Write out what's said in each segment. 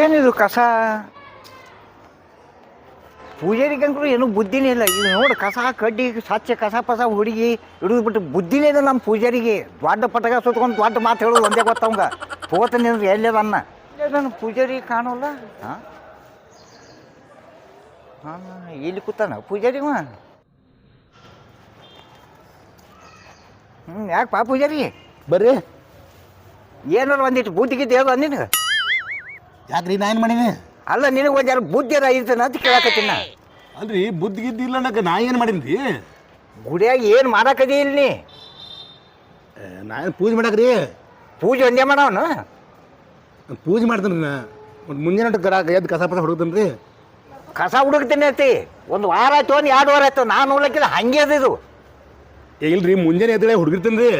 ಏನಿದು ಕಸ? ಪೂಜಾರಿಗಂಕರು ಏನು ಬುದ್ಧಿನೇ ಇಲ್ಲ. ಇದು ನೋಡಿ ಕಸ ಕಡ್ಡಿ ಸ್ವಚ್ಛ ಕಸ ಪಸ ಹುಡುಗಿ ಹಿಡಿದು ಬಿಟ್ಟು ಬುದ್ಧಿನೇ ಇಲ್ಲ ನಮ್ಮ ಪೂಜಾರಿಗೆ. ದೊಡ್ಡ ಪಟಕ ಸುತ್ಕೊಂಡು ದೊಡ್ಡ ಮಾತು ಹೇಳೋದು ಒಂದೇ ಗೊತ್ತವಂಗ ಹೋತ ಅಂದ್ರೆ ಎಲ್ಲೇ ಅನ್ನ? ನನ್ನ ಪೂಜಾರಿ ಕಾಣೋಲ್ಲ. ಹಾಂ? ಹಾಂ ಇಲ್ಲಿ ಕೂತಾನ? ಪೂಜಾರಿವ ಹ್ಞೂ ಯಾಕೆ ಪಾ ಪೂಜಾರಿ? ಬರ್ರಿ. ಏನಾರು ಒಂದಿಟ್ಟು ಬುದ್ಧಿ ಗಿದ್ದಿ ಅದು ಅಂದಿನ ಯಾಕ್ರಿ ನಾ ಏನು ಮಾಡೀನಿ? ಅಲ್ಲ ನಿನಗೆ ಒಂದು ಯಾರು ಬುದ್ಧಿ ಅದ ಇರ್ತನ ಅಂತ ಕೇಳಕತ್ತೀನಿ ನಾ. ಅಲ್ರಿ ಬುದ್ಧಿ ಗಿದ್ದಿ ಇಲ್ಲ ಅನ್ನಕ್ಕೆ ನಾ ಏನು ಮಾಡೀನಿ ರೀ ಗುಡಿಯಾಗ ಏನು ಮಾಡಕದಿ ಇಲ್ಲಿ ನಾ? ಏನು ಪೂಜೆ ಮಾಡಕ್ರಿ? ಪೂಜೆ ಒಂದೇ ಮಾಡವನು ಪೂಜೆ ಮಾಡ್ತೀನಿ ರೀ ನಾ. ಒಂದು ಮುಂಜಾನೆ ಕರ ಎದ್ದು ಕಸ ಪಸ ಹುಡುಕ್ತೀನಿ ರೀ ಕಸ ಹುಡುಕ್ತೀನಿ ಐತಿ ಒಂದು ವಾರ ಆಯ್ತು ಒಂದು ಎರಡು ವಾರ ಆಯ್ತು ನಾನು ನೋಡ್ಲಿಕ್ಕಿಲ್ಲ ಹಂಗೆ ಅದ ಇದು. ಏ ಇಲ್ರಿ ಮುಂಜಾನೆ ಎದ್ದೇಳೆ ಹುಡುಗಿರ್ತೇನೆ ರೀ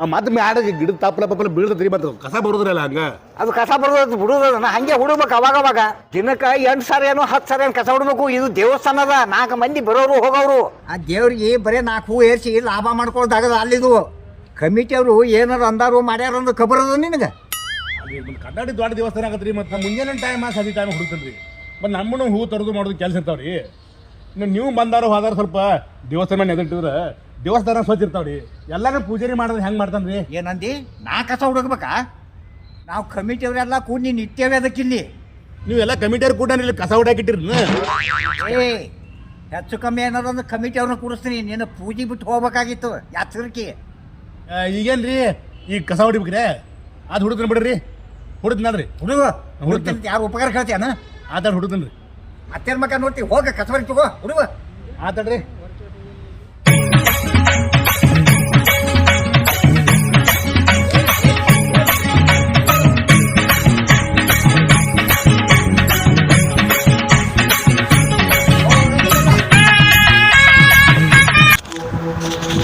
ಆ ಮತ್ತೆ ಮ್ಯಾಡ ಗಿಡದ ತಾಪಲ ಪಪ್ಪಲ ಬೀಳ್ತೈತೆ ರೀ ಮತ್ತೆ ಕಸ ಬರೋದ್ರಲ್ಲ ಹಂಗ? ಅದು ಕಸ ಬರೋದು ಬಿಡೋದು ನಾ ಹಂಗೆ ಹುಡುಬೇಕು ಅವಾಗ ಅವಾಗ. ದಿನಕ್ಕೆ ಎಂಟು ಸಾರಿ ಏನೋ ಹತ್ತು ಸಾರಿ ಏನು ಕಸ ಹುಡ್ಬೇಕು ಇದು ದೇವಸ್ಥಾನ ಅದ. ನಾಲ್ಕು ಮಂದಿ ಬರೋರು ಹೋಗೋರು. ಆ ದೇವ್ರಿಗೆ ಬರೀ ನಾಲ್ಕು ಹೂ ಏರ್ಸಿ ಲಾಭ ಮಾಡ್ಕೊಳ್ದಾಗದ ಅಲ್ಲಿದು. ಕಮಿಟಿ ಅವರು ಏನಾರು ಅಂದಾರು ಮಾಡ್ಯಾರ ಅಂದ್ರೆ ಖಬರ್ ಅದ ನಿನಗೆ? ಕನ್ನಡಿ ದೊಡ್ಡ ದೇವಸ್ಥಾನ ಆಗತ್ರಿ. ಮತ್ತೆ ಮುಂಜಾನೆ ಟೈಮ್ ಸದಿ ಟೈಮ್ ಹುಡುಕ್ತೇನೆ ಮತ್ತೆ ಮತ್ತು ನಮ್ಮನ್ನು ಹೂ ತರದು ಮಾಡೋದು ಕೆಲಸ ಇರ್ತಾವ್ರಿ. ರೀ ನೀವು ಬಂದಾರು ಹೋದಾರ ಸ್ವಲ್ಪ ದೇವಸ್ಥಾನ ಮೇಲೆ ಎದಿಟ್ಟಿದ್ರೆ ದೇವಸ್ಥಾನ ಸ್ವಚ್ಛ ಇರ್ತಾವ್ರಿ. ಎಲ್ಲಾರು ಎಲ್ಲಾನು ಪೂಜಾರಿ ಮಾಡೋದು ಹೆಂಗ್ ಮಾಡ್ತಾನೆ ರೀ ಏನಂದಿ? ನಾ ಕಸ ಹುಡುಕ್ಬೇಕಾ? ನಾವು ಕಮಿಟಿಯವರೆಲ್ಲ ಕೂಡಿ ನಿತ್ಯವೇ ಅದಕ್ಕಿಲ್ಲಿ. ನೀವೆಲ್ಲ ಕಮಿಟಿಯವ್ರು ಕೂಡ ಇಲ್ಲಿ ಕಸ ಹುಡಾಕಿಟ್ಟಿರ್ ಏ ಹೆಚ್ಚು ಕಮ್ಮಿ ಏನಾದ್ರು ಒಂದು ಕಮಿಟಿ ಅವ್ರನ್ನ ಕೂಡಿಸ್ತೀನಿ. ನೀನು ಪೂಜೆ ಬಿಟ್ಟು ಹೋಗ್ಬೇಕಾಗಿತ್ತು. ಯಾತ್ರಿ ಈಗೇನ್ರಿ? ಈಗ ಕಸ ಹೊಡಿಬೇಕ್ರೆ? ಅದು ಹುಡುಕ್ತೀನಿ ಬಿಡ್ರಿ. ಹುಡುದ್ನಲ್ರಿ ನೋಡ್ರಿ ಹುಡುಗ ಹುಡುಕ್ತೀನಿ. ಯಾರು ಉಪಕಾರ ಕೇಳ್ತೀಯನ ಆತಾಡ್ ಹುಡುಗ್ರಿ ಮತ್ತೇನು ಮತ್ತೇನ್ ಮಕ್ಕ ನೋಡ್ತಿ? ಹೋಗ ಕಸ ತಗೋ. ಹುಡುಗ. ಆತಾಡ್ರಿ.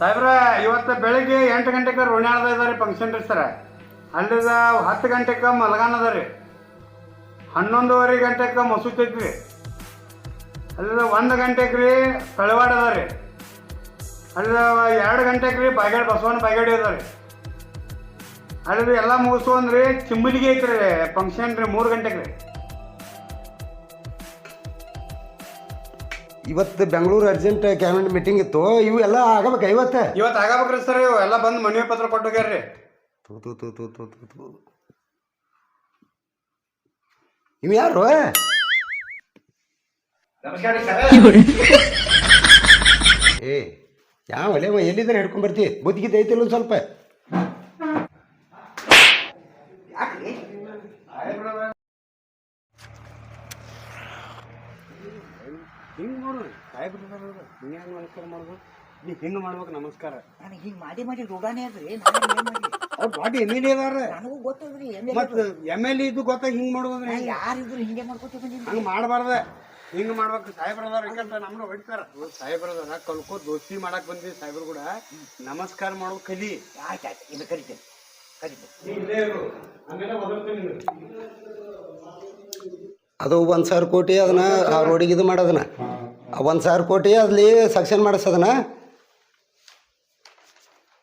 ಸಾಹೇಬ್ರ, ಇವತ್ತು ಬೆಳಿಗ್ಗೆ ಎಂಟು ಗಂಟೆಗೆ ರೋಣಾಳದ ಇದಾರೆ ಫಂಕ್ಷನ್ ರೀ ಸರ. ಅಲ್ಲಿದ ಹತ್ತು ಗಂಟೆಗೆ ಮಲಗಾನ ಅದ ರೀ. ಹನ್ನೊಂದುವರೆ ಗಂಟೆಗೆ ಮಸೂತಿ ಐತ್ರಿ. ಅಲ್ಲಿದ ಒಂದು ಗಂಟೆಗೆ ರೀ ತಳವಾಡ ಅದ ರೀ. ಅಲ್ಲಿದ ಎರಡು ಗಂಟೆಗೆ ರೀ ಬಾಗೇಡ್ ಬಸವಣ್ಣ ಬಾಗೇಡಿ ಅದ ರೀ. ಅಲ್ಲಿದ ಎಲ್ಲ ಮುಗಿಸ್ಕೊಂಡ್ರಿ ಚಿಂಬಲಿಗೆ ಐತ್ರಿ ಫಂಕ್ಷನ್ ರೀ ಮೂರು ಗಂಟೆಗೆ ರೀ. ಇವತ್ತು ಬೆಂಗಳೂರು ಅರ್ಜೆಂಟ್ ಕ್ಯಾಬಿನೆಟ್ ಮೀಟಿಂಗ್ ಇತ್ತು. ಇವು ಎಲ್ಲ ಆಗಬೇಕು ಇವತ್ತು? ಇವತ್ತು ಆಗಬೇಕ್ರಿ ಸರ್ ಇವು. ಎಲ್ಲ ಬಂದು ಮನವಿ ಪತ್ರ ಕೊಟ್ಟೋಗ್ಯಾರ್ರಿ. ತೂ ತೂ ತೂ ತೂ ತೂ ತೂ ತೂ ಇವು ಯಾರು? ಏ ಯಾವ ಒಲೆ ಎಲ್ಲಿದ್ದಾರೆ ಹಿಡ್ಕೊಂಡ್ಬರ್ತಿ ಬುದ್ಧಿಗಿದ್ದು ಐತಿಲ್ಲ ಒಂದು ಸ್ವಲ್ಪ ಹಿಂಗೆ ನೋಡು ಸಾಹೇಬ್ರು ನೀ ಹೆಂಗೆ ನಮಸ್ಕಾರ ಮಾಡ್ಬೇಕು ನೀ ಹಿಂಗೆ ಮಾಡ್ಬೇಕು? ನಮಸ್ಕಾರ. ನಾನು ಹಿಂಗೆ ಮಾಡಿ ಮಾಡಿ ರೂಢಾನೇ ಅದ್ರಿ ಅವ್ರು ದೊಡ್ಡ ಎಂ ಎಲ್ ಎ ಅದಾರ ನನಗೂ ಗೊತ್ತದ್ರಿ ಮತ್ತು ಎಂ ಎಲ್ ಎ ಇದು ಗೊತ್ತಾಗ ಹಿಂಗೆ ಮಾಡೋದಂದ್ರೆ ಯಾರಿದ್ರು ಹಿಂಗೆ ಮಾಡ್ಕೊತ ಬಂದಿಲ್ಲ ಹಂಗೆ ಮಾಡಬಾರ್ದ. ಹಿಂಗೆ ಮಾಡ್ಬೇಕು. ಸಾಹೇಬ್ರ ಹೆಂಗಂತ ನಮ್ನ ಹೊಡಿತಾರ. ಸಾಹೇಬ್ರ ಅದಾರ ಕಲ್ಕೋ ದೋಸ್ತಿ ಮಾಡಕ್ ಬಂದಿ ಸಾಹೇಬ್ರು ಕೂಡ. ನಮಸ್ಕಾರ ಮಾಡೋ ಕಲಿ. ಆಯ್ತು ಆಯ್ತು. ಇದು ಕರಿತೇನೆ. ಅದು ಒಂದು ಸಾವಿರ ಕೋಟಿ ಅದನ್ನ ಆ ರೋಡಿಗೆ ಇದು ಮಾಡೋದನ್ನ. ಒಂದು ಸಾವಿರ ಕೋಟಿ ಅಲ್ಲಿ ಸಕ್ಷನ್ ಮಾಡಿಸೋದನ್ನ?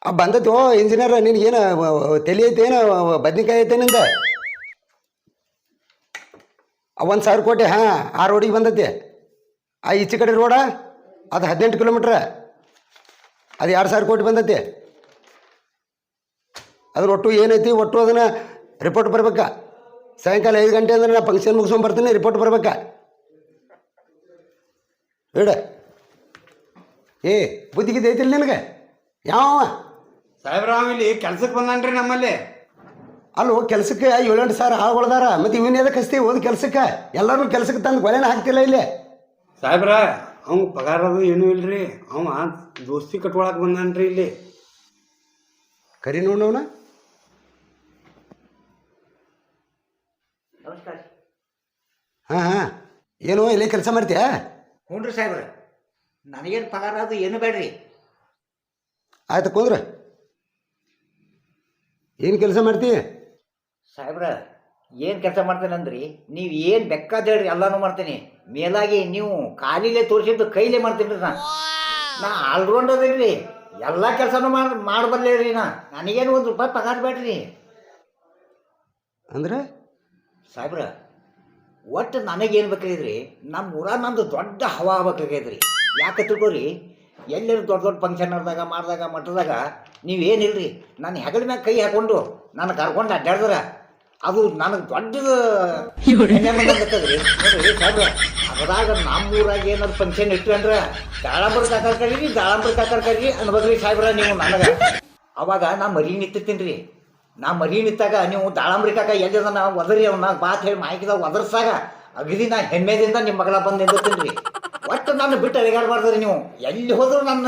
ಆ ಬಂದೈತಿ ಓ ಇಂಜಿನಿಯರ್ ನಿನಗೇನು ತಲೆ ಐತೇನು ಬದ್ನಿಕಾಯಿ ಐತೆ ನಿಂದ? ಒಂದು ಸಾವಿರ ಕೋಟಿ, ಹಾಂ, ಆ ರೋಡಿಗೆ ಬಂದೈತಿ ಆ ಈಚೆ ಕಡೆ ರೋಡ ಅದು ಹದಿನೆಂಟು ಕಿಲೋಮೀಟ್ರ ಅದು ಎರಡು ಸಾವಿರ ಕೋಟಿ ಬಂದೈತಿ ಅದ್ರ ಒಟ್ಟು ಏನೈತಿ, ಒಟ್ಟು ಅದನ್ನು ರಿಪೋರ್ಟ್ ಬರ್ಬೇಕಾ. ಸಾಯಂಕಾಲ ಐದು ಗಂಟೆ ಅಂದ್ರೆ ನಾ ಫಂಕ್ಷನ್ ಮುಗಿಸ್ಕೊಂಡ್ ಬರ್ತೀನಿ ರಿಪೋರ್ಟ್ ಬರ್ಬೇಕಾ. ಹೇಳ ಏ ಬುದ್ಧಿಗಿದ್ದು ಐತಿಲ್ಲ ನಿನಗೆ? ಯಾವ ಸಾಹೇಬ್ರ ಇಲ್ಲಿ ಕೆಲ್ಸಕ್ಕೆ ಬಂದಾನ್ರಿ ನಮ್ಮಲ್ಲಿ. ಅಲ್ಲೋ ಕೆಲಸಕ್ಕೆ ಏಳೆಂಟು ಸಾವಿರ ಆಳ್ಗೊಳ್ದಾರ ಮತ್ತು ಇವನ್ ಎದಕ್ಕೆ ಹಚ್ತೀವಿ ಹೋದ ಕೆಲಸಕ್ಕೆ? ಎಲ್ಲರೂ ಕೆಲ್ಸಕ್ಕೆ ತಂದು ಗೊಳೆನ ಹಾಕ್ತಿಲ್ಲ ಇಲ್ಲಿ. ಸಾಹೇಬ್ರ ಅವ್ನ ಪಗಾರ ಅದು ಏನೂ ಇಲ್ರಿ. ಅವ ದೋಸ್ತಿ ಕಟ್ಕೊಳಕ್ ಬಂದಾನ್ರಿ ಇಲ್ಲಿ. ಕರಿ ನೋಡೋಣ ನಮಸ್ಕಾರ. ಹಾಂ ಹಾಂ. ಏನು ಇಲ್ಲೇ ಕೆಲಸ ಮಾಡ್ತೀಯಾ? ಹ್ಞೂ ರೀ ಸಾಹೇಬ್ರ ನನಗೇನು ಪಗಾರ ಅದು ಏನು ಬೇಡ್ರಿ? ಆಯ್ತು ಕೂದ್ರೆ. ಏನು ಕೆಲಸ ಮಾಡ್ತೀಯ ಸಾಹೇಬ್ರ ಏನು ಕೆಲಸ ಮಾಡ್ತೇನೆ ಅಂದ್ರಿ ನೀವು ಏನು ಬೆಕ್ಕಾದ ಹೇಳ್ರಿ ಎಲ್ಲಾನು ಮಾಡ್ತೀನಿ. ಮೇಲಾಗಿ ನೀವು ಕಾಲಿಲೆ ತೋರಿಸಿದ್ದು ಕೈಲೇ ಮಾಡ್ತೀನಿ ರೀ ನಾ. ನಾ ಆಲ್ರೌಂಡ್ ಅದೇನ್ರಿ ಎಲ್ಲ ಕೆಲಸನೂ ಮಾಡಿ ಮಾಡಬಲ್ಲೆ ರೀ ನಾ. ನನಗೇನು ಒಂದು ರೂಪಾಯಿ ಪಗಾರ ಬೇಡ್ರಿ. ಅಂದ್ರೆ? ಸಾಹೇಬ್ರ ಒಟ್ಟು ನನಗೇನು ಬೇಕಾಗಿದ್ರಿ? ನಮ್ಮ ಊರ ನಂದು ದೊಡ್ಡ ಹವಾ ಬೇಕಾಗೈತ್ರಿ ಯಾಕೆ ತಿಳ್ಕೊರಿ ಎಲ್ಲರೂ ದೊಡ್ಡ ದೊಡ್ಡ ಫಂಕ್ಷನ್ ನಡೆದಾಗ ಮಾಡಿದಾಗ ಮಟ್ಟದಾಗ ನೀವೇನಿಲ್ರಿ ನನ್ನ ಹೆಗಲ ಮ್ಯಾಗ ಕೈ ಹಾಕೊಂಡು ನನ್ನ ಕರ್ಕೊಂಡು ಅಡ್ಡಾಡಿದ್ರ ಅದು ನನಗೆ ದೊಡ್ಡದು ನೋಡ್ರಿ ಅದ್ರಾಗ ನಮ್ಮ ಊರಾಗ ಏನಾದ್ರು ಫಂಕ್ಷನ್ ಇಟ್ಟು ಅಂದ್ರೆ ದಾಳಂಬರ ಕಾಕರ್ ಕರೀರಿ ದಾಳಂಬರ ಕಾಕರ್ ಕರೀರಿ ಅನ್ಬೋದ್ರಿ ಸಾಹೇಬ್ರ ನೀವು ನನಗೆ. ಅವಾಗ ನಾ ಮರಿ ನಿಂತಿರ್ತೀನಿ ರೀ ನಾ ಮರಿ ನಿಂತಾಗ ನೀವು ದಾಳಂಬ್ರಿ ಕಾಕ ಎಲ್ಲಿದ ನಾ ಒದರಿ ಅವ್ನ ಬಾತ್ ಹೇಳಿ ಮಾಯಕಿದಾಗ ಒದರ್ಸಾಗ ಅಗದಿ ನಾ ಹೆಮ್ಮೆದಿಂದ ನಿಮ್ಮ ಮಗಳ ಬಂದು ನಿಂದಿರ್ತೀನಿ ರೀ ಒಟ್ಟು ನನ್ನ ಬಿಟ್ಟು ಅಲಿಗಾಡ್ಬಾರ್ದ್ರಿ ನೀವು. ಎಲ್ಲಿ ಹೋದ್ರು ನನ್ನ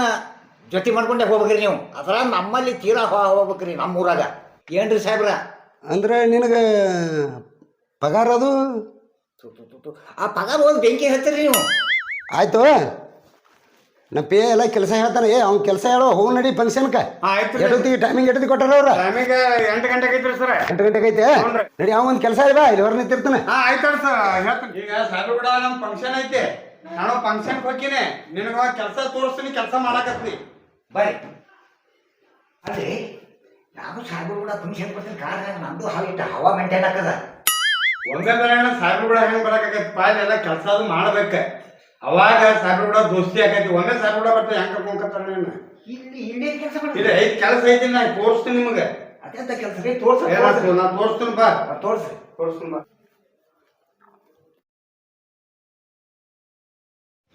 ಜೊತೆ ಮಾಡ್ಕೊಂಡೆ ಹೋಗ್ಬೇಕ್ರಿ ನೀವು. ಅದರ ನಮ್ಮಲ್ಲಿ ತೀರಾ ಹೋಗ್ಬೇಕ್ರಿ ನಮ್ಮ ಊರಾಗ ಏನ್ರಿ ಸಾಹೇಬ್ರ? ಅಂದ್ರೆ ನಿನಗೆ ಪಗಾರ ಅದು. ಆ ಪಗಾರ ಹೋಗಿ ಬೆಂಕಿ ಹಚ್ಚಿರಿ ನೀವು. ಆಯ್ತು. ನಮ್ಮ ಪೇ ಎಲ್ಲ ಕೆಲಸ ಹೇಳ್ತಾನೆ ಏ ಅವ್ನ ಕೆಲಸ ಹೇಳೋ ಹೋಗಿ ನಡಿ ಫಂಕ್ಷನ್ಕ ಆಯ್ತು ಎಷ್ಟೊತ್ತಿಗೆ ಟೈಮಿಂಗ್ ಎಷ್ಟೊತ್ತಿಗೆ ಕೊಟ್ಟಾರ ಅವ್ರ? ಟೈಮಿಗೆ ಎಂಟು ಗಂಟೆಗೆ ಐತ್ರಿ ಸರ್. ಎಂಟು ಗಂಟೆಗೆ ಐತೆ. ನಡಿ ಅವ್ನ ಒಂದು ಕೆಲಸ ಇಲ್ವಾ? ಇಲ್ಲಿ ಹೊರ ನಿಂತಿರ್ತಾನೆ. ಹಾ ಆಯ್ತು ಸರ್ ಹೇಳ್ತೀನಿ. ಈಗ ಸಾಹೇಬ್ರು ಕೂಡ ನಮ್ಮ ಫಂಕ್ಷನ್ ಐತೆ. ನಾನು ಫಂಕ್ಷನ್ ಹೋಗಿನಿ ನಿನಗ ಕೆಲಸ ತೋರಿಸ್ತೀನಿ ಕೆಲಸ ಮಾಡಾಕತ್ತೀನಿ. ಬರ್ರಿ ಅಲ್ರಿ ನಾನು ಸಾಹೇಬ್ರು ಕೂಡ ಫಂಕ್ಷನ್ ಬರ್ತೀನಿ ಕಾರಣ ನಮ್ದು ಹಾವಿಟ್ಟ ಹವಾ ಮೇಂಟೈನ್ ಹಾಕದ. ಒಂದೇ ಬೇರೆ ಸಾಹೇಬ್ರು ಕೂಡ ಹೆಂಗ್ ಬರಕ್ಕೆ ಪಾಯ್ ಎಲ್ಲ ಕೆಲಸ ಅದು ಮಾಡ್ಬೇಕ. ಅವಾಗ ಸಾಕು ಕೂಡ ದೋಸ್ತಿ ಆಗೈತಿ ಒಂದೇ ಸಾಕು ಕೂಡ ಬರ್ತಾರೆ ಹೆಂಗ್ ಕರ್ಕೊಂಡ್ಕತ್ತಾರ ನೀನು ಇಲ್ಲಿ ಇಲ್ಲೇ ಕೆಲಸ ಇಲ್ಲ ಐದ್ ಕೆಲಸ ಐತಿ ನಾ ತೋರಿಸ್ತೀನಿ ನಿಮಗೆ. ಅತ್ಯಂತ ಕೆಲಸ? ರೀ ತೋರ್ಸ ಏನಾಗ್ತದೆ ನಾ ತೋರಿಸ್ತೀನಿ ಬಾ. ತೋರ್ಸಿ. ತೋರಿಸ್ತೀನಿ ಬಾ.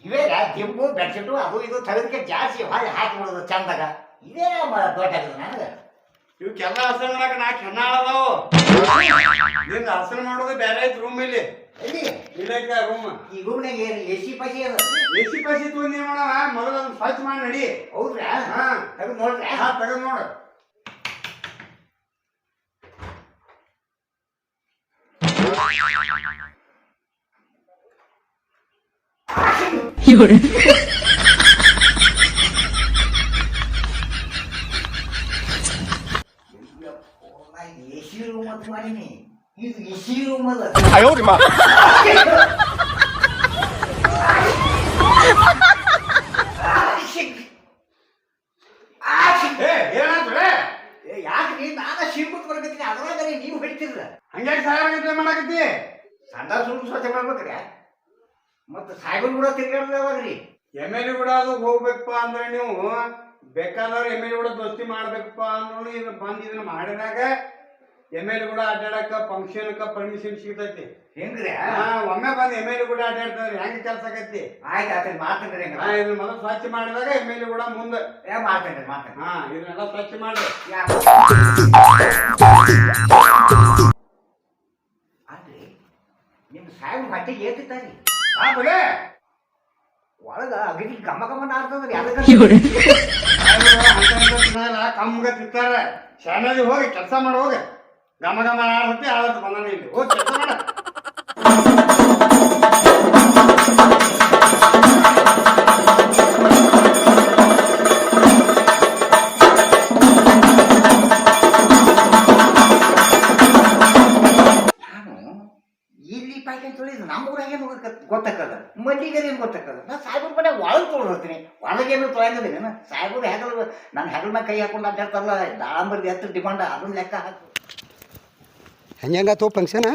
ಇವೇ ದಿಂಬು ಬೆಡ್ಶೀಟು ಅದು ಇದು ತೆಗೆದಕ್ಕೆ ಜಾಸ್ತಿ ಹೊಳ್ಳಿ ಹಾಕಿ ಬಿಡೋದು ಚಂದಾಗ. ಇದೇ ದೊಡ್ಡ ನನಗೆ. ಇವಕ್ಕೆಲ್ಲ ಹಸನ ಮಾಡಕ್ ನಾಲ್ಕು ಹೆಣ್ಣ ಆಳದಾವು ನಿಂದ ಹಸನ ಮಾಡೋದು ಬೇರೆ ಐತಿ ರೂಮ್ ಇಲ್ಲಿ. ಎಲ್ಲಿ? ಇದಕ್ಕ ರೂಮ್ ಈ ರೂಮ್ನಾಗ ಏನು ಎಸಿ ಪಸಿ ಅದ? ಎಸಿ ಪಸಿ ತಗೊಂಡ್ ಏನ್ ಮಾಡವ? ಮೊದಲು ಅದನ್ನ ಸ್ವಚ್ಛ ಮಾಡಿ ನಡಿ. ಹೌದ್ರಾ? ಹಾ. ತೆಗೆದು ನೋಡ್ರಿ ಹಾ ತಗದ್ ನೋಡು. ರೂಮ್ ಅಂತ ಮಾಡೀನಿ ಇದು ಎಸಿ ರೂಮ್ ಅದ ಯಾಕ್ರಿ ನಾನ ಶಿವಕುತ್ ಬರ್ಬೇಕ್ರಿ ಅದ್ರಾಗ ನೀವು ಹಿಡ್ತಿದ್ರ ಹಂಗ್ಯಾಕೆ ಸಹಾಯ ಮಾಡಾಕತ್ತಿ? ಸಂಡ ಸುಳ್ಳು ಸ್ವಚ್ಛ ಮಾಡ್ಬೇಕ್ರಿ. ಮತ್ತ ಸಾಯ್ಬನ್ ಕೂಡ ತಿರ್ಗಾಡ್ದ ಯಾವಾಗ್ರಿ ಎಂ ಎಲ್ ಎ ಕೂಡ ಅದು ಹೋಗ್ಬೇಕಪ್ಪ ಅಂದ್ರೆ ನೀವು ಬೇಕಾದವ್ರು ಎಂ ಎಲ್ ಎ ಕೂಡ ದೋಸ್ತಿ ಮಾಡ್ಬೇಕಪ್ಪ ಅಂದ್ರೂ ಇದು ಬಂದ್ ಇದನ್ನ ಮಾಡಿದಾಗ ಎಂ ಎಲ್ ಕೂಡ ಅಡ್ಡಾಡಕ ಫಂಕ್ಷನ್ಕ ಪರ್ಮಿಷನ್ ಸಿಗ್ತೈತಿ. ಹೆಂಗ್ರಿ? ಹಾ ಒಮ್ಮೆ ಬಂದ್ ಎಂ ಎಲ್ ಕೂಡ ಅಡ್ಡಾಡ್ತಾರೆ ಹೆಂಗ್ ಕೆಲಸ ಆಗೈತಿ? ಆಯ್ತು ಆಯ್ತು ಮಾತಂದ್ರಿ ಹಾ ಇದನ್ನ ಮೊದಲು ಸ್ವಚ್ಛ ಮಾಡಿದಾಗ ಎಂ ಎಲ್ ಕೂಡ ಮುಂದೆ. ಏ ಮಾತಾಡ್ರಿ ಮಾತಂದ್ರಿ ಹಾ ಇದನ್ನೆಲ್ಲ ಸ್ವಚ್ಛ ಮಾಡಿ ಅಲ್ರಿ ನಿಮ್ ಸಾಹೇಬ್ ಹೊಟ್ಟೆಗೆ ಏತಿತ್ತಾರಿ? ಹಾ ಬಲೆ. ಒಳಗ ಅಗದಿ ಗಮ ಗಮ ನಾಡ್ತದ್ರಿ ಕಮ್ಮಗ ತಿಂತಾರ. ಶಾಲೆಗೆ ಹೋಗಿ ಕೆಲಸ ಮಾಡಿ ಹೋಗಿ. ಗಮ ಗಮ ಆಡ್ತಿ ಆಡತ್ ಬಂದಾನೆ ಇಲ್ಲಿ. ನಾ ಸಾಹೇಬ್ರ ಮನೆ ಒಳಗೆ ತೊಳಿರ್ತೀನಿ ಒಳಗೇನು ತೊಳೆಯೋದಿಲ್ಲ ನಾನು. ಸಾಹೇಬ್ರು ಹೆಗಲು ಕೈ ಹಾಕೊಂಡು ಅಡ್ಡಾಡ್ತಾರಲ್ಲ ದಾಳಂಬರ್ದು ಎತ್ತ ಡಿಮಾಂಡ್, ಅದನ್ನ ಲೆಕ್ಕ ಹಾಕು. ಹೆಂಗೆ ಹೆಂಗಾತು ಫಂಕ್ಷನ್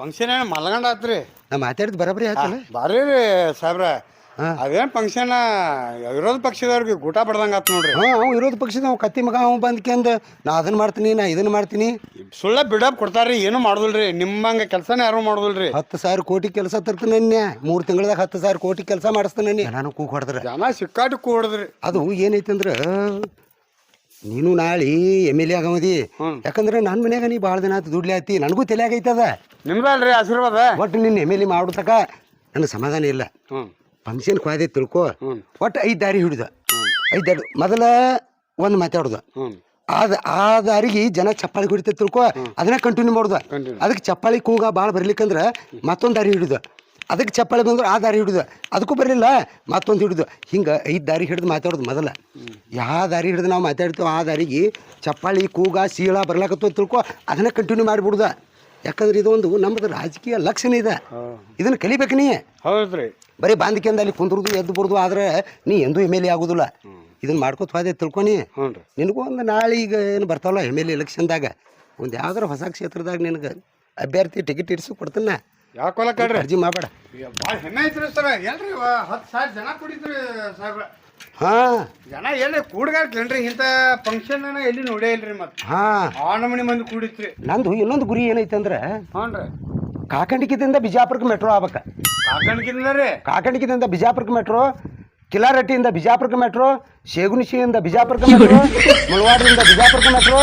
ಫಂಕ್ಷನ್ ಏನು ಮಲ್ಗಂಡ ಆತ್ರಿ. ನಾ ಮಾತಾಡಿದ್ ಬರೋಬ್ಬರಿ ಆತಲ್ಲ ಬಾರಿ ರೀ ಸಾಹೇಬ್ರ. ಅದೇನ್ ಫಂಕ್ಷನ್ ವಿರೋಧ ಪಕ್ಷದವ್ರಿಗೆ ಗೂಟ ಬಡ್ದಂಗ ಆತ್ ನೋಡ್ರಿ. ಹಾಂ ಅವ್ ವಿರೋಧ ಪಕ್ಷದ ಅವ್ ಕತ್ತಿ ಮಗ ಅವ್ ಬಂದ್ಕೆಂದು ನಾ ಅದನ್ನ ಮಾಡ್ತೀನಿ ನಾ ಇದನ್ನ ಮಾಡ್ತೀನಿ. ಸುಳ್ಳ ಬಿಡಪ್ ಕೊಡ್ತಾರ್ರಿ ಏನು ಮಾಡುದಿಲ್ರಿ ನಿಮ್ಮಂಗ ಕೆಲಸನೇ ಯಾರು ಮಾಡುದಿಲ್ರಿ ಹತ್ತು ಸಾವಿರ ಕೋಟಿ ಕೆಲಸ ತರ್ತೀನಿ ಮೂರು ತಿಂಗಳದಾಗ ಹತ್ತು ಸಾವಿರ ಕೋಟಿ ಕೆಲಸ ಮಾಡಿಸ್ತೀನಿ ನಾನು ಕೂಗ್ ಹೊಡೆದ್ರೆ ಜನ ಸಿಕ್ಕಾಟಿ ಕೂಡದ್ರಿ. ಅದು ಏನೈತೆ ಅಂದ್ರೆ ನೀನು ನಾಳೆ ಎಂ ಎಲ್ ಎ ಆಗಮದಿ. ಯಾಕಂದ್ರೆ ನನ್ನ ಮನ್ಯಾಗ ನೀ ಭಾಳ ದಿನ ಆತು ದುಡ್ಲಿ ಆಯ್ತಿ ನನಗೂ ತಲೆಯಾಗೈತದ ನಿಮ್ಗಲ್ರಿ ಆಶೀರ್ವಾದ? ಒಟ್ಟು ನಿನ್ನ ಎಂ ಎಲ್ ಎ ಮಾಡ್ಬಿಡ್ತಕ ನನಗೆ ಸಮಾಧಾನ ಇಲ್ಲ. ಫಂಕ್ಷನ್ ಕಾಯ್ದೆ ತಿಳ್ಕೊ. ಒಟ್ಟು ಐದು ದಾರಿ ಹಿಡಿದ. ಐದು ದಾರಿ. ಮೊದಲ ಒಂದು ಮಾತಾಡ್ದ. ಅದ ಆ ದಾರಿಗೆ ಜನ ಚಪ್ಪಾಳಿ ಹೊಡಿತ ತಿಳ್ಕೊ. ಅದನ್ನ ಕಂಟಿನ್ಯೂ ಮಾಡ್ದ. ಅದಕ್ಕೆ ಚಪ್ಪಾಳಿ ಕೂಗ ಭಾಳ ಬರ್ಲಿಕ್ಕಂದ್ರ ಮತ್ತೊಂದು ದಾರಿ ಹಿಡಿದ. ಅದಕ್ಕೆ ಚಪ್ಪಾಳೆ ಬಂದ್ರೆ ಆ ದಾರಿ ಹಿಡಿದು ಅದಕ್ಕೂ ಬರಲಿಲ್ಲ ಮತ್ತೊಂದು ಹಿಡಿದು. ಹಿಂಗೆ ಐದು ದಾರಿ ಹಿಡಿದು ಮಾತಾಡೋದು ಮೊದಲ. ಯಾವ ದಾರಿ ಹಿಡಿದು ನಾವು ಮಾತಾಡ್ತೀವಿ ಆ ದಾರಿಗೆ ಚಪ್ಪಾಳಿ ಕೂಗ ಸೀಳ ಬರ್ಲಾಕತ್ತು ತಿಳ್ಕೊ ಅದನ್ನ ಕಂಟಿನ್ಯೂ ಮಾಡಿಬಿಡ್ದ. ಯಾಕಂದ್ರೆ ಇದೊಂದು ನಮ್ಮದು ರಾಜಕೀಯ ಲಕ್ಷಣ ಇದೆ. ಇದನ್ನು ಕಲಿಬೇಕು ನೀ. ಹೌದ್ರಿ. ಬರೀ ಬಾಂಧಿಕೆಯಿಂದ ಅಲ್ಲಿ ಕುಂದ್ರದು ಎದ್ದು ಬರುದು ಆದ್ರೆ ನೀ ಎಂದೂ ಎಂ ಎಲ್ ಎ ಆಗೋದಿಲ್ಲ. ಇದನ್ನ ಮಾಡ್ಕೋತ ಹೋದೆ ತಿಳ್ಕೊನಿ ನಿನಗೂ ಒಂದು ನಾಳೆ ಈಗ ಏನು ಬರ್ತಾವಲ್ಲ ಎಂ ಎಲ್ ಎ ಎಲೆಕ್ಷನ್ದಾಗ ಒಂದು ಯಾವ್ದಾರ ಹೊಸ ಕ್ಷೇತ್ರದಾಗ ನಿನಗೆ ಅಭ್ಯರ್ಥಿ ಟಿಕೆಟ್ ಇಡಿಸು ಕೊಡ್ತಾನ. ಯಾಕೊಲ್ಲ ಕಡ್ರಿ ಅರ್ಜಿ ಮಾಡಬೇಡ. ಭಾಳ ಹೆಮ್ಮೆ ಐತ್ರಿ ಸರ್. ಏನ್ರಿ ಹತ್ತು ಸಾವಿರ ಜನ ಕುಡಿದ್ರಿ ಸಾಹೇಬ್ರ. ಹಾಂ. ಜನ ಎಲ್ಲಿ ಕೂಡ್ಗಾರ್ಕೇನ್ರಿ ಇಂಥ ಫಂಕ್ಷನ್ ಎಲ್ಲಿ ನೋಡೇ ಇಲ್ರಿ ಮತ್ತೆ. ಹಾಂ. ಆ ನಮೂನಿ ಮಂದಿ ಕೂಡಿತ್ರಿ. ನಂದು ಇನ್ನೊಂದು ಗುರಿ ಏನೈತೆ ಅಂದ್ರೆ ಹ್ಞೂ ರೀ ಕಾಕಂಡಿಕಿದಿಂದ ಬಿಜಾಪುರಕ್ಕೆ ಮೆಟ್ರೋ ಆಗ್ಬೇಕ. ಕಾಕಣಿಕಿಂದ ರೀ? ಕಾಕಂಡಿಕಿದಿಂದ ಬಿಜಾಪುರಕ್ಕೆ ಮೆಟ್ರೋ ಕಿಲಾರಟ್ಟಿಯಿಂದ ಬಿಜಾಪುರಕ್ಕೆ ಮೆಟ್ರೋ ಶೇಗುನಿಶಿಯಿಂದ ಬಿಜಾಪುರಕ್ಕೆ ಮೆಟ್ರೋ ಮುಳವಾಡದಿಂದ ಬಿಜಾಪುರಕ್ಕೆ ಮೆಟ್ರೋ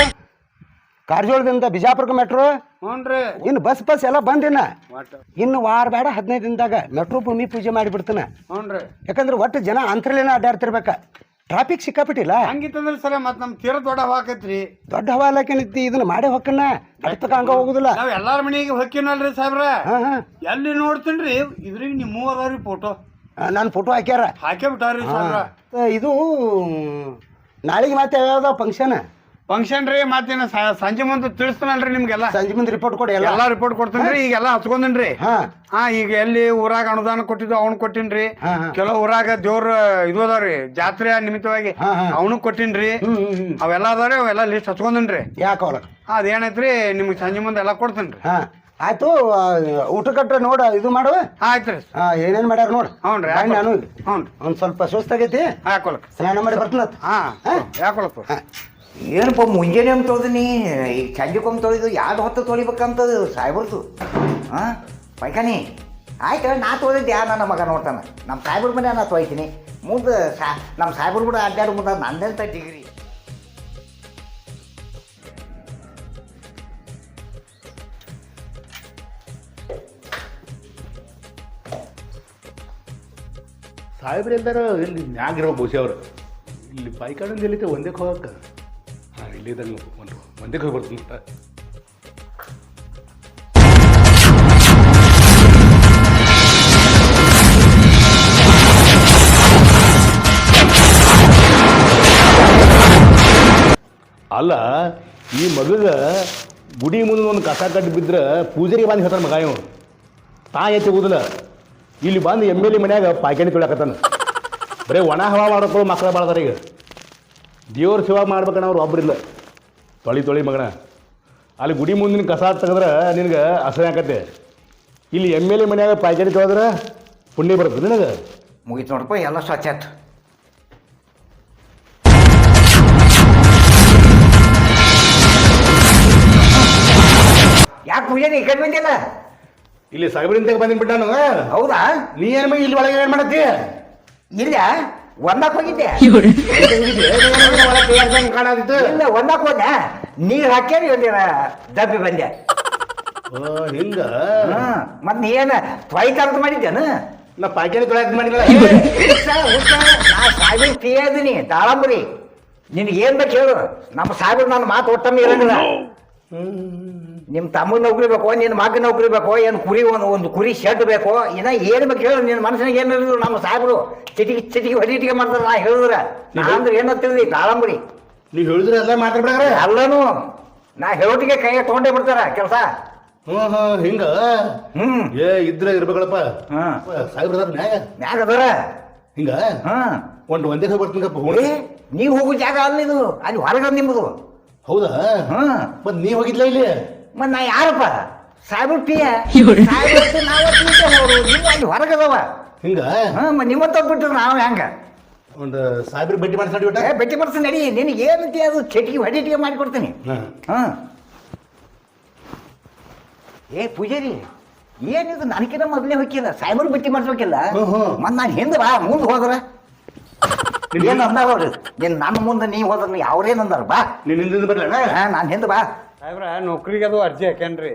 ಕಾರ್ಜೋಳದಿಂದ ಬಿಜಾಪುರಕ್ಕೆ ಮೆಟ್ರೋ ಹ್ಞೂ ರೀ ಇನ್ನು ಬಸ್ ಬಸ್ ಎಲ್ಲ ಬಂದಿನ. ಇನ್ನು ವಾರ ಬೇಡ ಹದಿನೈದು ದಿನದಾಗ ಮೆಟ್ರೋ ಭೂಮಿ ಪೂಜೆ ಮಾಡಿಬಿಡ್ತಾನೆ. ಹ್ಞೂನ್ರಿ. ಯಾಕಂದ್ರೆ ಒಟ್ಟು ಜನ ಅಂತರಲೇನ ಅಡ್ಡಾಡ್ತಿರ್ಬೇಕ. ಟ್ರಾಫಿಕ್ ಸಿಕ್ಕಾಪಿಟ್ಟಿಲ್ಲ. ಹಂಗಿತ್ತಂದ್ರೆ ಸರ ಮತ್ತೆ ನಮ್ಮ ತೀರ ದೊಡ್ಡ ಹಾಕೈತ್ರಿ ದೊಡ್ಡ ಹವಾಲಕ್ಕೆ ನಿಂತಿ ಇದನ್ನ ಮಾಡೇ ಹೊಕ್ಕನ್ನ ಅಡ್ತಕ ಹಂಗ ಹೋಗುದಿಲ್ಲ. ನಾವ್ ಎಲ್ಲಾರ ಮನೆಗೆ ಹೊಕ್ಕಿನಲ್ರಿ ಸಾಹೇಬ್ರ. ಹಾ ಹಾ. ಎಲ್ಲಿ ನೋಡ್ತೀನ್ರಿ? ಇದ್ರಿಗೆ ನಿಮ್ಮ ಮೂವರವ್ರಿ ಫೋಟೋ ನಾನು ಫೋಟೋ ಹಾಕ್ಯಾರ. ಹಾಕೇ ಬಿಟ್ಟಾರ್ರಿ ಸಾಹೇಬ್ರ ಇದು ನಾಳೆಗೆ ಮತ್ತೆ ಯಾವ್ಯಾವ ಫಂಕ್ಷನ್ ಫಂಕ್ಷನ್ ರೀ ಮತ್ತೇನ ಸಂಜೆ ಮುಂದೆ ತಿಳಿಸ್ತಾನಲ್ರಿ ನಿಮ್ಗೆಲ್ಲ. ಸಂಜೆ ಮುಂದೆ ರಿಪೋರ್ಟ್ ಕೊಡಿ ಎಲ್ಲ. ಎಲ್ಲಾ ರಿಪೋರ್ಟ್ ರೀ ಈಗೆಲ್ಲ ಹಚ್ಕೊಂದಿನ್ರಿ. ಹಾ. ಹಾ ಈಗ ಎಲ್ಲಿ ಊರಾಗ ಅನುದಾನ ಕೊಟ್ಟಿದ್ದು ಅವ್ನು ಕೊಟ್ಟಿನ್ರಿ. ಕೆಲವು ಊರಾಗ ದೇವ್ರ ಇದು ಅದಾವ್ರಿ ಜಾತ್ರೆ ನಿಮಿತ್ತವಾಗಿ. ಅವನು ಕೊಟ್ಟಿನ್ರಿ. ಅವೆಲ್ಲ ಅದಾವ್ರಿ ಅವೆಲ್ಲ ಲಿಸ್ಟ್ ಹಚ್ಕೊಂಡೇನ್ರಿ ಯಾಕೆ ಅವ್ರ ಅದೇನೈತ್ರಿ ನಿಮ್ಗೆ ಸಂಜೆ ಮುಂದೆ ಎಲ್ಲ ಕೊಡ್ತೀನಿ ರೀ ಆಯ್ತು ಊಟ ಕಟ್ರೆ ನೋಡ ಇದು ಮಾಡು. ಆಯ್ತ್ರಿ. ಹಾ ಏನೇನ್ ಮಾಡ್ಯಾರ ನೋಡು. ಹ್ಞೂನ್ರಿ ರೀ ನಾನು ಹ್ಞೂ ಒಂದ್ ಸ್ವಲ್ಪ ಸುಸ್ತಾಗೈತಿ ಹಾಕೊಳಕ್. ಸ್ನಾನ ಮಾಡಿ ಬರ್ತೀನತ್. ಹಾ ಯಾಕೊಳಕ್? ಏನಪ್ಪ ಮುಂಜಾನೆ ಅಂತ ತೊಳ್ದಿನಿ ಈ ಸಂಜೆಕೊಮ್ಮೆ ತೊಳಿದು ಯಾವ್ದು ಹೊತ್ತು ತೊಳಿಬೇಕಂತ ಸಾಯ್ಬರ್ದು ಹಾಂ ಪೈಕಾನಿ ಆಯ್ತು, ನಾ ತೊಳೆದಿದ್ದೆ ಯಾ ನನ್ನ ಮಗ ನೋಡ್ತಾನೆ. ನಮ್ಮ ಸಾಯ್ಬರ್ ಮನೆ ನಾ ತೊಯ್ತೀನಿ ಮುಂದೆ ಸಾ, ನಮ್ಮ ಸಾಯ್ಬರ್ ಕೂಡ ಅಡ್ಡಾಡ ಮುಂದೆ ನಂದೆಂತ ಡಿಗ್ರಿ. ಸಾಹೇಬ್ರಿ ಅಂತಾರ ಇಲ್ಲಿ ನ್ಯಾಗಿರೋ ಬೋಸಿ ಅವರು. ಇಲ್ಲಿ ಬೈಕಾಡಲ್ಲಿ ಒಂದಕ್ಕೆ ಹೋಗಕ್ಕೆ ಹಾಂ ಇಲ್ಲಿದ್ದಂಗೆ ಒಂದು ಮಂದಿಗೆ ಹೋಗಿ ಬರ್ತೀನಿ ಅಂತ. ಅಲ್ಲ, ಈ ಮಗಗೆ ಗುಡಿ ಮುಂದೆ ಒಂದು ಕಸ ಕಟ್ಟಿ ಬಿದ್ರೆ ಪೂಜಾರಿಗೆ ಬಂದು ಹೇಳ್ತಾನೆ ಮಗ ಇವ ತಾ ಎತ್ತಿ ಇಲ್ಲಿ ಬಂದು ಎಂ ಎಲ್ ಎ ಮನ್ಯಾಗ ಪಾಯ್ಕಾನಿ ತೊಳಕತ್ತಾನ ಬರೀ ಒಣ ಹವಾ ಮಾಡ್ಕೊಳ್ಳೋ ಮಕ್ಕಳು ಬಾಳ್ದಾರ ಈಗ. ದೇವ್ರ ಸೇವಾ ಮಾಡ್ಬೇಕಣ್ಣ ಅವ್ರು ಒಬ್ರಿಲ್ಲ. ತೊಳಿ ತೊಳಿ ಮಗನ. ಅಲ್ಲಿ ಗುಡಿ ಮುಂದಿನ ಕಸ ತೆಗೆದ್ರೆ ನಿನಗೆ ಅಸಹ್ಯ ಆಕತ್ತೆ ಇಲ್ಲಿ ಎಂ ಎಲ್ ಎ ಮನ್ಯಾಗ ಪಾಯ್ಕಾರಿ ತೊಳೆದ್ರೆ ಪುಣ್ಯ ಬರುತ್ತೆ ನಿನಗೆ. ಮುಗಿತು ನೋಡಪ್ಪ ಎಲ್ಲ ಸ್ವಚ್ಛ ಆಯ್ತು. ಯಾಕೆ ಪೂಜೆ ಈ ಕಡೆ ಬಂದಿಲ್ಲ ಇಲ್ಲಿ ಸಗಬರಿಂದ ಬಂದಿನ ಬಿಟ್ಟಾನು ಹೌದಾ? ನೀ ಏನು ಇಲ್ಲಿ ಒಳಗೆ ಏನು ಮಾಡತ್ತಿ? ಇಲ್ಲ ಒಂದಾಕ್ ಹೋಗಿದ್ದೆ. ಕಾಣಾದಿತ್ತು ಇಲ್ಲ ಒಂದಕ್ಕೆ ಹೋದೆ. ನೀರು ಹಾಕ್ಯಾರಿ ಒಂದಿರ ಡಬ್ಬಿ ಬಂದೆ. ಓ ಹಿಂಗ? ಹ್ಮ್. ಮತ್ ನೀ ಏನ ತ್ವಯ್ ಇಲ್ಲ ಮಾಡಿದ್ದೇನು ನಾ ಪಾಕಿನ ತೊಳೆದ್ ಮಾಡಿಲ್ಲ ನಾ ಸಾಹೇಬ್ ಟೀ ಅದೀನಿ ದಾಳಂಬರಿ. ನಿನಗೆ ಏನ್ ಬೇಕು ಹೇಳು. ನಮ್ಮ ಸಾಹೇಬ್ರು ನನ್ನ ಮಾತು ಒಟ್ಟಮ್ಮ ಇರಂಗಿಲ್ಲ. ನಿಮ್ಮ ತಮ್ಮ ನೌಕರಿ ಬೇಕೋ ನಿನ್ನ ಮಗ ನೌಕರಿ ಬೇಕೋ ಏನು ಕುರಿ ಒಂದು ಒಂದು ಕುರಿ ಶೆಡ್ ಬೇಕೋ ಇನ್ನ ಏನು ಬೇಕು ಹೇಳು ನಿನ್ನ ಮನಸ್ಸಿನಾಗ ಏನು ನಮ್ಮ ಸಾಹೇಬರು. ಚಿಟಿಕಿ ಚಿಟಿಕಿ ಹೊಡಿಟಿಗೆ ಮಾಡ್ತಾರೆ ನಾ ಹೇಳಿದ್ರ. ಅಂದ್ರೆ ಏನೋ ತಿಳಿದಿ ದಾಳಂಬರಿ ನೀವು ಹೇಳಿದ್ರೆ ಎಲ್ಲ ಮಾತಾಡ್ಬಿಡ್ರಿ. ಎಲ್ಲನೂ ನಾ ಹೇಳೋಟಿಗೆ ಕೈ ತಗೊಂಡೇ ಬಿಡ್ತಾರ ಕೆಲಸ. ಹ್ಞೂ ಹ್ಞೂ ಹಿಂಗ? ಹ್ಮ್. ಏ ಇದ್ರೆ ಇರ್ಬೇಕಲ್ಲಪ್ಪ. ಹಾಂ. ಸಾಹೇಬ್ರ ನ್ಯಾಯ ಮ್ಯಾಗ? ಅದಾರ. ಹಿಂಗ? ಹ್ಮ್ ಒಂದು ಒಂದೇ ಹೋಗಿ ಬರ್ತೀನಪ್ಪ ಏ ನೀವು ಹೋಗೋ ಜಾಗ ಅಲ್ಲ ಇದು ಅಲ್ಲಿ ಹೊರಗ ನಿಮ್ಮದು ಹೌದಾ? ಹ್ಮ್ ಮತ್ ನೀ ಹೋಗಿದ್ಲ ಇಲ್ಲಿ? ಮತ್ ನಾ ಯಾರಪ್ಪ? ಸಾಹೇಬ್ರು ಪಿಯ ಸಾಹೇಬ್ರ ನಾವ ಅವರು ನೀವು ಅಲ್ಲಿ ಹೊರಗದವ ಹಿಂಗ? ಹ್ಮ್ ಮತ್ ನಿಮ್ಮ ತಗ್ಬಿಟ್ರು ನಾವು ಹೆಂಗ? ಒಂದು ಸಾಹೇಬ್ರ ಭೇಟಿ ಮಾಡಿ ಬಿಟ್ಟ ಏ ಬೆಟ್ಟಿ ಬರ್ತೀನಿ ನಡಿ. ನಿನಗೆ ಏನಂತಿ ಅದು ಚಟಿಗೆ ಹೊಡಿಟಿಗೆ ಮಾಡಿಕೊಡ್ತೀನಿ ಹಾಂ. ಏ ಪೂಜಾರಿ ಏನಿದು ನನಗಿನ ಮೊದಲೇ ಹೋಗಿಲ್ಲ ಸಾಹೇಬ್ರ ಭೇಟಿ ಮಾಡಿಸ್ಬೇಕಿಲ್ಲ? ಮತ್ತೆ ನಾನು ಹಿಂದೆ ಬಾ ಮುಂದೆ ಹೋದ್ರ. ಏನು ಅಂದಾರ ಅವ್ರು ನೀನ್ ನನ್ನ ಮುಂದೆ ನೀ ಹೋದ್ರೆ ನೀ ಅವ್ರೇನ್ ಅಂದಾರ? ಬಾ. ನೀನು ಹಿಂದೆ ಹಾ ನಾನು ಹಿಂದೆ ಬಾ. ಸಾಹೇಬ್ರ ನೌಕರಿಗೆ ಅದು ಅರ್ಜಿ ಹಾಕ್ಯಾನ್ರಿ.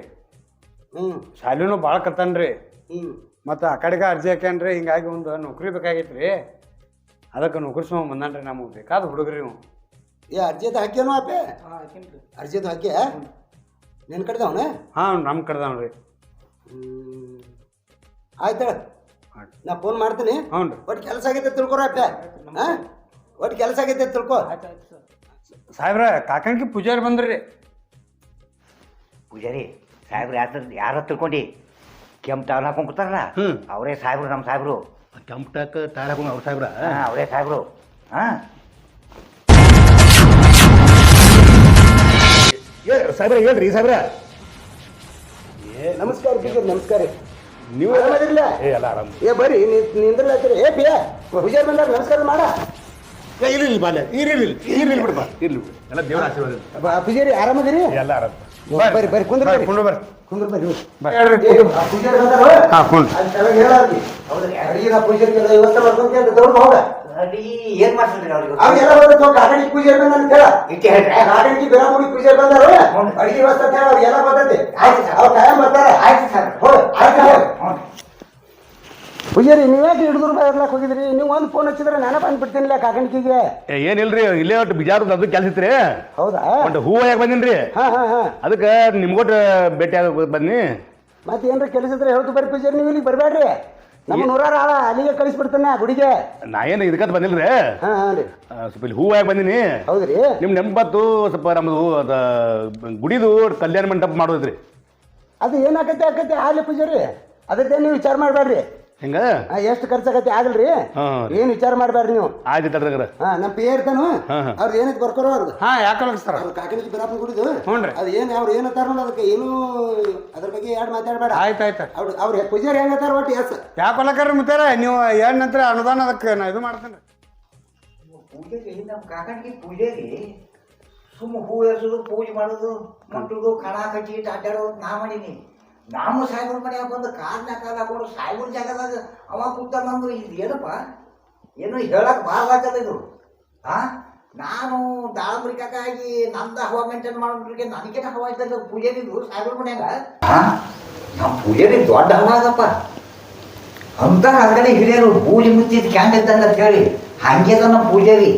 ಹ್ಞೂ ಶಾಲೆನೂ ಭಾಳ ಕತ್ತಾನ್ರಿ. ಹ್ಞೂ ಮತ್ತು ಆ ಕಡೆಗೆ ಅರ್ಜಿ ಹಾಕ್ಯಾನ್ರಿ ಹಿಂಗಾಗಿ ಒಂದು ನೌಕರಿ ಬೇಕಾಗಿತ್ತು ರೀ ಅದಕ್ಕೆ ನೌಕರಿ ಸಮ ಬಂದಾನ್ರಿ ನಮಗೆ. ಬೇಕಾದ ಹುಡುಗ್ರಿ ನೀವು ಏ ಅರ್ಜಿದ ಹಾಕ್ಯನೋ ಅಪ್ಪೆ ಅರ್ಜಿದು ಹಾಕ್ಯ? ನಿನ್ನ ಕಡ್ದವನ ಹಾಂ ನಮ್ಮ ಕಡ್ದಾವ್ರಿ ಆಯ್ತು ನಾ ಫೋನ್ ಮಾಡ್ತೀನಿ. ಹ್ಞೂ ರೀ ಒಟ್ಟು ಕೆಲಸ ಆಗೈತೆ ತಿಳ್ಕೊರ ಅಪ್ಪೆ ಹಾಂ? ಒಟ್ಟು ಕೆಲಸ ಆಗೈತೆ ತಿಳ್ಕೊ. ಸಾಹೇಬ್ರ ಕಾಕಂಕಿ ಪೂಜಾರಿ ಬಂದ್ರಿ. ಪೂಜಾರಿ ಸಾಹೇಬ್ರು ಯಾರ ಯಾರ ತಿಳ್ಕೊಂಡು? ಕೆಂಪು ಟವಲ್ ಹಾಕೊಂಡು ಕೂತಾರಲ್ಲ? ಹ್ಮ್. ಅವರೇ ಸಾಹೇಬ್ರು ನಮ್ಮ ಸಾಹೇಬ್ರು. ಕೆಂಪ್ ಟಾಕ್ ಟಾರ್ ಹಾಕೊಂಡು ಅವ್ರ ಸಾಹೇಬ್ರ? ಹಾಂ ಅವರೇ ಸಾಹೇಬ್ರು. ಹಾಂ. ಏ ಸಾಹೇಬ್ರ ಹೇಳ್ರಿ ಸಾಹೇಬ್ರ. ಏ ನಮಸ್ಕಾರ ಪೂಜಾರಿ ನಮಸ್ಕಾರ. ನೀವು ಆರಾಮದಿರ್ಲ ಏ ಎಲ್ಲ ಆರಾಮ್. ಏ ಬರ್ರಿ ನಿಂದ್ರಲ್ಲ ಏ ಪಿಯ ಹುಜಾರ್ ಬಂದಾಗ ನಮಸ್ಕಾರ ಮಾಡ. ಏ, ಇರ್ಲಿ ಇರ್ಲಿ ಬಾಲ್ಯ. ಇರ್ಲಿ ಇರ್ಲಿ ಬಿಡಪ್ಪ ಇರ್ಲಿ ಬಿಡು. ಎಲ್ಲ ದೇವರ ಆಶೀರ್ವಾದ. ಬ- ಪೂಜಾರಿ ಆರಾಮದಿರಿ ಎಲ್ಲ ಆರಾಮ್. ಬರ್ರಿ ಬರ್ರಿ ಕುಂದ್ರ ಬರ್ರಿ ಕುಂದ್ರ ಬರ್ರಿ ಕುಂದ್ರ ಬರ್ರಿ ಹಾಂ ಅಡಿ ಏನು ಮಾಡ್ಸಿದ್ರಿ ಅವ್ರಿಗೆ ಅವೆಲ್ಲ ಬಂದ ಹೇಳ. ಇಟ್ಟೆ ಹೇಳ್ರಿ. ಕಾಕಡಿ ಬಿರಾಮುಡಿ ಪೂಜಾರಿ ಬಂದಾರ. ಅಡಿಗೆ ವ್ಯವಸ್ಥೆ ಅವ್ರಿಗೆಲ್ಲ ಗೊತ್ತೈತಿ ಆಯ್ತು ಸರ್. ಅವ್ರು ಕಾಯಂ ಬರ್ತಾರ. ಆಯ್ತು ಸರ್. ಹೋಗಿ. ಆಯ್ತು ಪೂಜಾರಿ ನೀವ್ಯಾಕೆ ಹಿಡಿದ್ರು ಬರ್ಲಾಕ್ ಹೋಗಿದ್ರಿ? ನೀವು ಒಂದು ಫೋನ್ ಹಚ್ಚಿದ್ರೆ ನಾನೇ ಬಂದ್ಬಿಡ್ತೀನಿಲ್ಲ ಕಾಕಣಿಕೆಗೆ. ಏ ಏನಿಲ್ರಿ ಇಲ್ಲೇ ಒಟ್ಟು ಬಿಜಾರದ ಅದು ಕೆಲಸ ಇತ್ರಿ ಹೌದಾ? ಒಟ್ಟು ಹೂವ ಯಾಕೆ ಬಂದಿನ್ರಿ? ಹಾ ಹಾ ಹಾ. ಅದಕ್ಕೆ ನಿಮ್ಗೊಟ್ಟು ಭೇಟಿ ಆಗ ಬನ್ನಿ. ಮತ್ತೆ ಏನ್ರ ಕೆಲಸ ಇದ್ರೆ ಹೇಳ್ತು ಬರ್ರಿ ಪೂಜಾರಿ ನೀವು ಇಲ್ಲಿಗೆ ಬರಬೇಡ್ರಿ ನಮ್ಮ ನೂರಾರ ಆಳ ಅಲ್ಲಿಗೆ ಕಳಿಸ್ಬಿಡ್ತಾನೆ ಗುಡಿಗೆ. ನಾ ಏನು ಇದಕ್ಕಂತ ಬಂದಿಲ್ರಿ? ಹಾ ಹಾ ರೀ. ಆ, ಸ್ವಲ್ಪ ಇಲ್ಲಿ ಹೂವ ಯಾಕೆ ಬಂದಿನಿ? ಹೌದ್ರಿ. ನಿಮ್ ನೆಂಬತ್ತು ಸ್ವಲ್ಪ ನಮ್ದು ಅದ ಗುಡಿದು ಕಲ್ಯಾಣ ಮಂಟಪ ಮಾಡೋದ್ರಿ. ಅದು ಏನಾಕತ್ತೆ ಆಕತ್ತೆ ಆಗ್ಲಿ ಪೂಜಾರಿ ಅದಕ್ಕೆ ನೀವು ವಿಚಾರ ಮಾಡಬೇಡ್ರಿ ಹೆಂಗ? ಎಷ್ಟು ಖರ್ಚಾಗತ್ತೆ? ಆಗಲ್ರಿ? ಏನ್ ಏನು ವಿಚಾರ ಮಾಡಬೇಡ್ರಿ ನೀವು? ಆಯ್ತು ತಡ್ರಿ ಹಾ ನಮ್ಮ ಪೇ ಇರ್ತಾನು. ಹಾ, ಹಾ. ಅವ್ರು ಏನಕ್ಕೆ ಬರ್ಕೋರು ಅವ್ರದ್ದು ಹಾ ಯಾಕೆ ಸರ್ ಅವ್ರ ಕಾಕಿನಿಗೆ ಬಿರಾಪನ ಕುಡಿದು ಹ್ಞೂ ರೀ. ಅದು ಏನು ಅವ್ರು ಏನು ಅಂತಾರ ಅದಕ್ಕೆ ಏನು ಅದ್ರ ಬಗ್ಗೆ ಎರಡು ಮಾತಾಡಬೇಡ. ಆಯ್ತು ಆಯ್ತು ಅವ್ರು ಅವ್ರ ಪೂಜಾರಿ ಹೆಂಗತ್ತಾರ ಒಟ್ಟು ಎಸ್. ಯಾಕೆ ಮುತ್ತಾರ? ನೀವು ಏನು ನಂತರ ಅನುದಾನ ಅದಕ್ಕೆ ನಾ ಇದು ಮಾಡ್ತೇನೆ. ಪೂಜೆಗೆ ನಮ್ಮ ಕಾಕನಿಗೆ ಪೂಜೆಗೆ ಸುಮ್ಮ ಹೂ ಎಸೋದು ಪೂಜೆ ಮಾಡೋದು ಮಟ್ಟುದು ಕಣ ಕಟ್ಟಿ ಅಡ್ಡಾಡೋದು ನಾ ಮಾಡೀನಿ. ನಾವು ಸಾಹೇಬ್ರ ಮನೆಯಾಗ ಬಂದು ಕಾರ್ನ ಕಾಲ ಹಾಕೊಂಡು ಸಾಹೇಬ್ರ ಜಾಗದಾಗ ಅವ ಕೂತ ಬಂದ್ರು ಇದು ಏನಪ್ಪ? ಏನು ಹೇಳಕ್ ಬಾರ್ಲಾಗಲ್ಲ ಇದು. ಆ? ನಾನು ದಾಳಂಬ್ರಿಕಾಗಿ ನಂದ ಹವಾ ಮೇಂಟೈನ್ ಮಾಡೋದ್ರಿಗೆ ನನಗೇನ ಹವಾ ಇದ್ದಾಗ ಪೂಜೆರಿದು ಸಾಹೇಬ್ರ ಮನ್ಯಾಗ? ನಮ್ಮ ಪೂಜೆರಿ ದೊಡ್ಡ ಹವಾ ಅದಪ್ಪ. ಅಂತ ಅದರಲ್ಲಿ ಹಿರಿಯರು ಪೂಜೆ ಮುಚ್ಚಿದ್ ಕ್ಯಾಂಡ್ ಇದ್ದಂಗ ಅಂತ ಹೇಳಿ, ಹಂಗೆ ನಮ್ಮ ನಮ್ಮ ಪೂಜಾರಿ